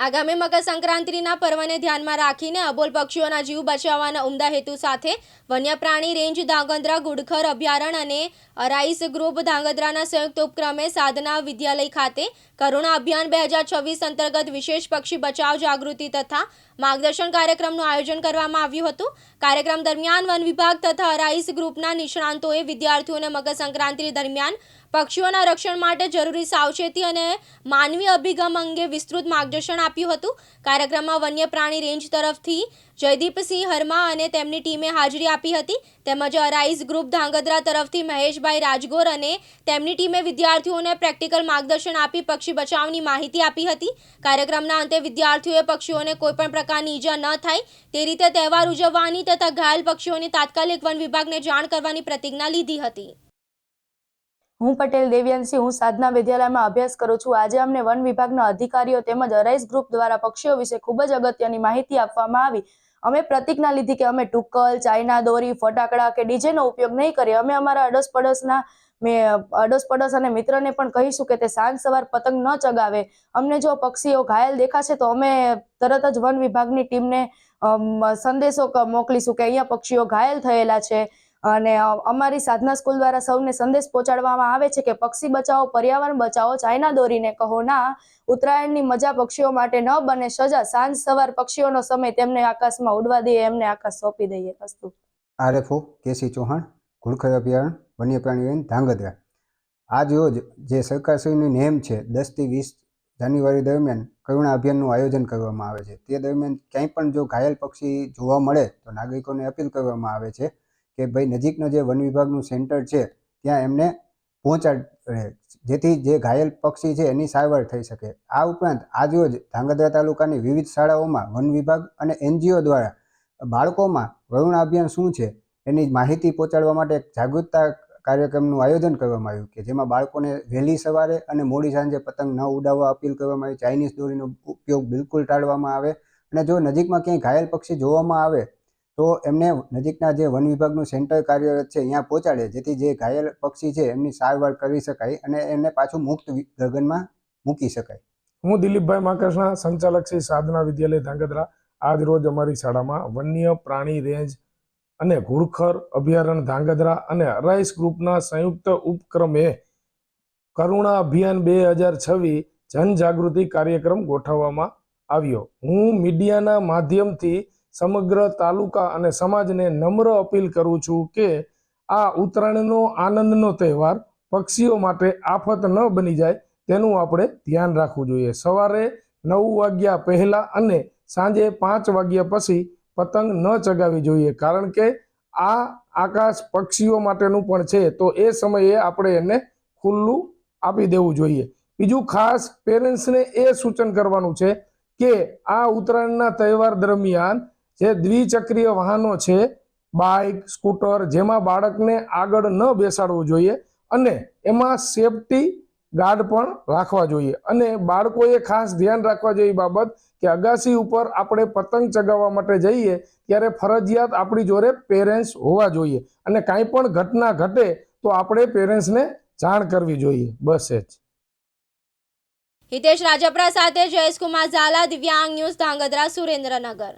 આગામી મકર સંક્રાંતિના પર્વને ધ્યાનમાં રાખીને અબોલ પક્ષીઓના જીવ બચાવવાના ઉમદા હેતુ સાથે વન્યપ્રાણી રેન્જ ધાંગધ્રા, ગુડખર અભયારણ્ય અને અરાઈસ ગ્રુપ ધાંગધ્રાના સંયુક્ત ઉપક્રમે સાધના વિદ્યાલય ખાતે કરુણા અભિયાન બે હજાર છવ્વીસ અંતર્ગત વિશેષ પક્ષી બચાવ જાગૃતિ તથા માર્ગદર્શન કાર્યક્રમનું આયોજન કરવામાં આવ્યું હતું. કાર્યક્રમ દરમિયાન વન વિભાગ તથા અરાઈસ ગ્રુપના નિષ્ણાંતોએ વિદ્યાર્થીઓને મકર સંક્રાંતિ દરમિયાન પક્ષીઓના રક્ષણ માટે જરૂરી સાવચેતી અને માનવી અભિગમ અંગે વિસ્તૃત માર્ગદર્શન આપ્યું હતું. કાર્યક્રમમાં વન્ય પ્રાણી રેન્જ તરફથી જયદીપસિંહ હરમા અને તેમની ટીમે હાજરી આપી હતી. તેમજ અરાઈઝ ગ્રુપ ધાંગધ્રા તરફથી મહેશભાઈ રાજગોર અને તેમની ટીમે વિદ્યાર્થીઓને પ્રેક્ટિકલ માર્ગદર્શન આપી પક્ષી બચાવની માહિતી આપી હતી. કાર્યક્રમના અંતે વિદ્યાર્થીઓએ પક્ષીઓને કોઈપણ પ્રકારની ઈજા ન થાય, તે રીતે તહેવાર ઉજવવાની તથા ઘાયલ પક્ષીઓની તાત્કાલિક વન વિભાગને જાણ કરવાની પ્રતિજ્ઞા લીધી હતી. હું પટેલ દેવ્યાંશી હું સાધના વિદ્યાલયમાં અભ્યાસ કરું છું. આજે અમને વન વિભાગના અધિકારીઓ તેમજ અરાઈસ ગ્રુપ દ્વારા પક્ષીઓ વિશે ખૂબ જ અગત્યની માહિતી આપવામાં આવી. અમે પ્રતિજ્ઞા લીધી કે અમે ટુક્કલ ચાઇના દોરી, ફટાકડા કે ડીજેનો ઉપયોગ નહીં કરીએ. અમે અમારા અડોસ પડોશના મેં અડોસ પડોશ અને મિત્રને પણ કહીશું કે તે સાંજ સવાર પતંગ ન ચગાવે. અમને જો પક્ષીઓ ઘાયલ દેખાશે તો અમે તરત જ વન વિભાગની ટીમને સંદેશો મોકલીશું કે અહીંયા પક્ષીઓ ઘાયલ થયેલા છે. અને અમારી સાધના સ્કૂલ દ્વારા સૌને સંદેશ પહોંચાડવામાં આવે છે કે પક્ષી બચાવો, પર્યાવરણ બચાવો, ચાઇના દોરીને કહો ના, ઉત્તરાયણની મજા પક્ષીઓ માટે ન બને, સજા સાંજ સવાર પક્ષીઓનો સમય તેમને આકાશમાં ઉડવા દઈએ એમને આકાશ સોંપી દઈએ અસ્તુ આરએફઓ કેસી ચૌહાણ, ઘુડખર અભિયારણ, વન્યપ્રાણી રેન્જ ધાંગધ્રા. આજ રોજ જે સરકારશ્રીની નેમ છે દસથી વીસ જાન્યુઆરી દરમિયાન કરુણા અભિયાનનું આયોજન કરવામાં આવે છે. તે દરમિયાન ક્યાંય પણ જો ઘાયલ પક્ષી જોવા મળે તો નાગરિકોને અપીલ કરવામાં આવે છે કે ભાઈ નજીકનો જે વન વિભાગનું સેન્ટર છે, ત્યાં એમને પહોંચાડે જેથી જે ઘાયલ પક્ષી છે એની સારવાર થઈ શકે. આ ઉપરાંત આજરોજ ધાંગધ્રા તાલુકાની વિવિધ શાળાઓમાં વન વિભાગ અને એનજીઓ દ્વારા બાળકોમાં વરુણ અભિયાન શું છે એની માહિતી પહોંચાડવા માટે એક જાગૃતતા કાર્યક્રમનું આયોજન કરવામાં આવ્યું કે જેમાં બાળકોને વહેલી સવારે અને મોડી સાંજે પતંગ ન ઉડાવવા અપીલ કરવામાં આવી. ચાઇનીઝ દોરીનો ઉપયોગ બિલકુલ ટાળવામાં આવે. અને જો નજીકમાં ક્યાંય ઘાયલ પક્ષી જોવામાં આવે તો એમને નજીકના જે વન વિભાગનું સેન્ટર કાર્યરત છે, અહીંયા પહોંચાડે, જેથી જે ઘાયલ પક્ષી છે, એમની સારવાર કરી શકાય અને એને પાછું મુક્ત ગગનમાં મૂકી શકાય. હું દિલીપભાઈ માકસના સંચાલક શ્રી સાધના વિદ્યાલય ધાંગધ્રા આજ રોજ અમારી શાળામાં વન્ય પ્રાણી રેન્જ અને ઘુડખર અભયારણ્ય ધાંગધ્રા અને અરાઈસ ગ્રુપના સંયુક્ત ઉપક્રમે કરુણા અભિયાન બે હજાર છવ્વીસ જનજાગૃતિ કાર્યક્રમ ગોઠવવામાં આવ્યો. હું મીડિયાના માધ્યમથી સમગ્ર તાલુકા અને સમાજને નમ્ર અપીલ કરું છું કે આ ઉત્તરાયણનો આનંદનો તહેવાર પક્ષીઓ માટે આફત ન બની જાય તેનું આપણે ધ્યાન રાખવું જોઈએ. સવારે નવ વાગ્યા પહેલા અને સાંજે પાંચ વાગ્યા પછી પતંગ ન ચગાવવી જોઈએ. કારણ કે આ આકાશ પક્ષીઓ માટેનું પણ છે, તો એ સમયે આપણે એને ખુલ્લું આપી દેવું જોઈએ. બીજું ખાસ પેરેન્ટ્સને એ સૂચન કરવાનું છે કે આ ઉત્તરાયણના તહેવાર દરમિયાન જે દ્વિચક્રીય વાહનો છે, બાઇક, સ્કૂટર, જેમાં બાળકને આગળ ન બેસાડવું જોઈએ અને એમાં સેફટી ગાર્ડ પણ રાખવા જોઈએ. અને બાળકોએ ખાસ ધ્યાન રાખવા જેવી બાબત કે અગાસી ઉપર આપણે પતંગ ચગાવવા માટે જઈએ ત્યારે ફરજિયાત આપણી જોડે પેરેન્ટ્સ હોવા જોઈએ અને કાંઈ પણ ઘટના ઘટે તો આપણે પેરેન્ટ્સને જાણ કરવી જોઈએ. બસ એ જ. હિતેશ રાજપરા સાથે જયેશકુમાર ઝાલા, દિવ્યાંગ ન્યૂઝ ધાંગધ્રા, સુરેન્દ્રનગર.